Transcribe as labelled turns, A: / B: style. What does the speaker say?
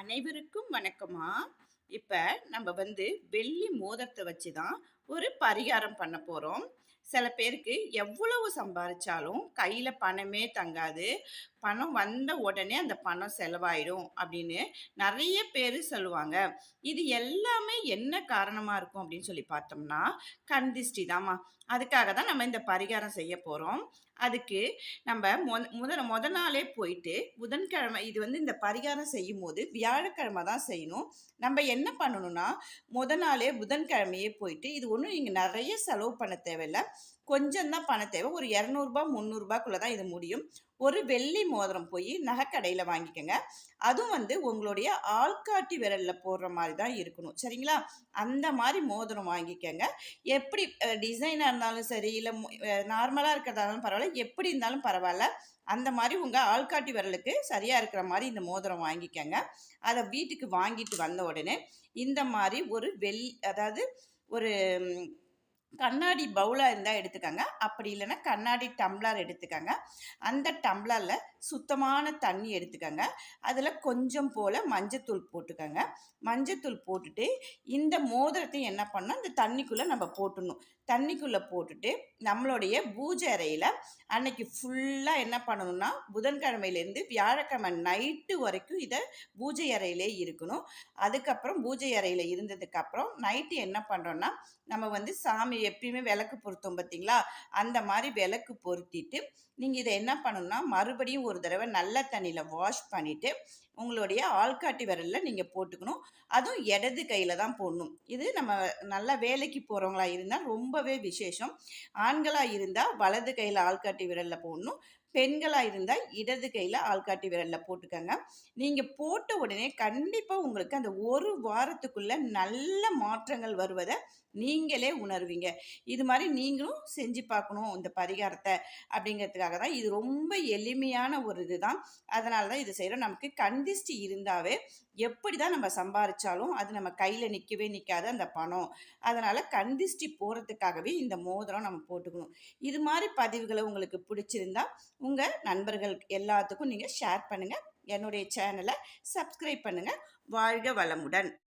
A: அனைவருக்கும் வணக்கமா. இப்போ நம்ம வந்து வெள்ளி மோதிரத்தை வச்சு தான் ஒரு பரிகாரம் பண்ண போகிறோம் சில பேருக்கு எவ்வளவு சம்பாதிச்சாலும் கையில் பணமே தங்காது. பணம் வந்த உடனே அந்த பணம் செலவாயிடும் அப்படின்னு நிறைய பேர் சொல்லுவாங்க. இது எல்லாமே என்ன காரணமாக இருக்கும் அப்படின்னு சொல்லி பார்த்தோம்னா கந்திஷ்டி தாம்மா. அதுக்காக தான் நம்ம இந்த பரிகாரம் செய்ய போகிறோம் அதுக்கு நம்ம முத முத முத நாளே போயிட்டு புதன்கிழமை இது வந்து இந்த பரிகாரம் செய்யும் போது வியாழக்கிழமை தான் செய்யணும். நம்ம என்ன பண்ணணும்னா முத நாளே புதன்கிழமையே போயிட்டு இது ஒன்றும் நீங்கள் நிறைய செலவு பண்ண தேவையில்லை. கொஞ்சம் தான் பணம் தேவை. ஒரு இரநூறுபா முந்நூறுபாக்குள்ளே தான் இது முடியும். ஒரு வெள்ளி மோதிரம் போய் நகைக்கடையில் வாங்கிக்கோங்க. அதுவும் வந்து உங்களுடைய ஆள்காட்டி விரலில் போடுற மாதிரி தான் இருக்கணும். சரிங்களா? அந்த மாதிரி மோதிரம் வாங்கிக்கோங்க. எப்படி டிசைனாக இருந்தாலும் சரி இல்லை நார்மலாக இருக்கிறதாலும் பரவாயில்ல. எப்படி இருந்தாலும் பரவாயில்ல. அந்த மாதிரி உங்கள் ஆள்காட்டி விரலுக்கு சரியாக இருக்கிற மாதிரி இந்த மோதிரம் வாங்கிக்கோங்க. அதை வீட்டுக்கு வாங்கிட்டு வந்த உடனே இந்த மாதிரி ஒரு வெள் அதாவது ஒரு கண்ணாடி பவுலாக இருந்தால் எடுத்துக்கோங்க. அப்படி இல்லைன்னா கண்ணாடி டம்ளர் எடுத்துக்கோங்க. அந்த டம்ளரில் சுத்தமான தண்ணி எடுத்துக்கோங்க. அதில் கொஞ்சம் போல் மஞ்சத்தூள் போட்டுக்கோங்க. மஞ்சத்தூள் போட்டுட்டு இந்த மோதிரத்தை என்ன பண்ணால் இந்த தண்ணிக்குள்ளே நம்ம போட்டுடணும். தண்ணிக்குள்ளே போட்டுட்டு நம்மளுடைய பூஜை அறையில் அன்னைக்கு ஃபுல்லாக என்ன பண்ணணும்னா புதன்கிழமையிலேருந்து வியாழக்கிழமை நைட்டு வரைக்கும் இதை பூஜை அறையிலே இருக்கணும். அதுக்கப்புறம் பூஜை அறையில் இருந்ததுக்கப்புறம் நைட்டு என்ன பண்ணுறோன்னா நம்ம வந்து சாமி எப்பயுமே விளக்கு பொருத்தோம் பார்த்தீங்களா? அந்த மாதிரி விளக்கு பொருத்திட்டு நீங்கள் இதை என்ன பண்ணணும்னா மறுபடியும் ஒரு தடவை நல்ல தண்ணியில் வாஷ் பண்ணிவிட்டு உங்களுடைய ஆள்காட்டி விரலில் நீங்கள் போட்டுக்கணும். அதுவும் இடது கையில் தான் போடணும். இது நம்ம நல்லா வேலைக்கு போகிறவங்களா இருந்தால் ரொம்பவே விசேஷம். ஆண்களாக இருந்தால் வலது கையில் ஆள்காட்டி விரலில் போடணும். பெண்களாக இருந்தால் இடது கையில் ஆள்காட்டி விரலில் போட்டுக்கோங்க. நீங்கள் போட்ட உடனே கண்டிப்பாக உங்களுக்கு அந்த ஒரு வாரத்துக்குள்ளே நல்ல மாற்றங்கள் வருவதை நீங்களே உணர்வீங்க. இது மாதிரி நீங்களும் செஞ்சு பார்க்கணும் இந்த பரிகாரத்தை அப்படிங்கிறதுக்காக தான். இது ரொம்ப எளிமையான ஒரு இதுதான். அதனால தான் இது செய்கிறோம் நமக்கு கண்டிஸ்டி இருந்தாவே எப்படி தான் நம்ம சம்பாரிச்சாலும் அது நம்ம கையில் நிற்கவே நிற்காது அந்த பணம். அதனால் கண்டிஸ்டி போகிறதுக்காகவே இந்த மோதிரம் நம்ம போட்டுக்கணும். இது மாதிரி பதிவுகளை உங்களுக்கு பிடிச்சிருந்தா உங்கள் நண்பர்கள் எல்லாத்துக்கும் நீங்கள் ஷேர் பண்ணுங்கள் என்னுடைய சேனலை சப்ஸ்கிரைப் பண்ணுங்கள் வாழ்க வளமுடன்.